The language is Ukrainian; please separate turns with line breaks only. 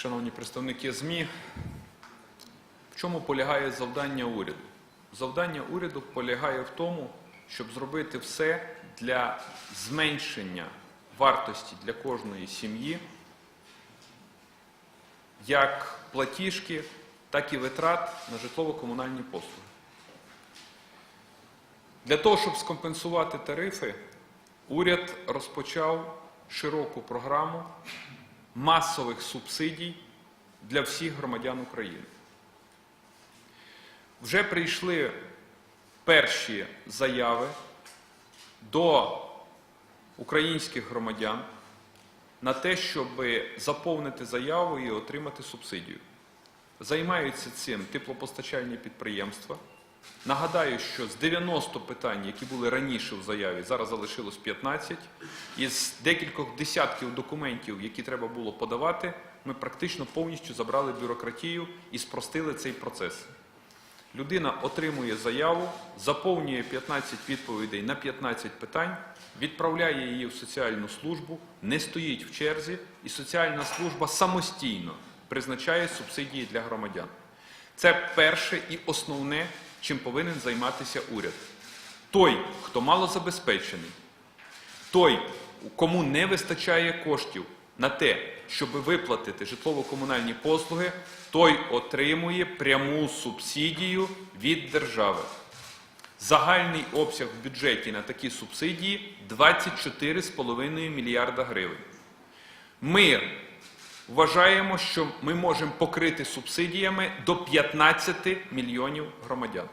шановні представники ЗМІ, в чому полягає завдання уряду? Завдання уряду полягає в тому, щоб зробити все для зменшення вартості для кожної сім'ї, як платіжки, так і витрат на житлово-комунальні послуги. Для того, щоб скомпенсувати тарифи, уряд розпочав широку програму масових субсидій для всіх громадян України. Вже прийшли перші заяви до українських громадян на те, щоб заповнити заяву і отримати субсидію. Займаються цим теплопостачальні підприємства. Нагадаю, що з 90 питань, які були раніше в заяві, зараз залишилось 15. Із декількох десятків документів, які треба було подавати, ми практично повністю забрали бюрократію і спростили цей процес. Людина отримує заяву, заповнює 15 відповідей на 15 питань, відправляє її в соціальну службу, не стоїть в черзі, і соціальна служба самостійно призначає субсидії для громадян. Це перше і основне, чим повинен займатися уряд. Той, хто малозабезпечений, той, кому не вистачає коштів на те, щоб виплатити житлово-комунальні послуги, той отримує пряму субсидію від держави. Загальний обсяг в бюджеті на такі субсидії 24,5 мільярда гривень. Ми вважаємо, що ми можемо покрити субсидіями до 15 мільйонів громадян.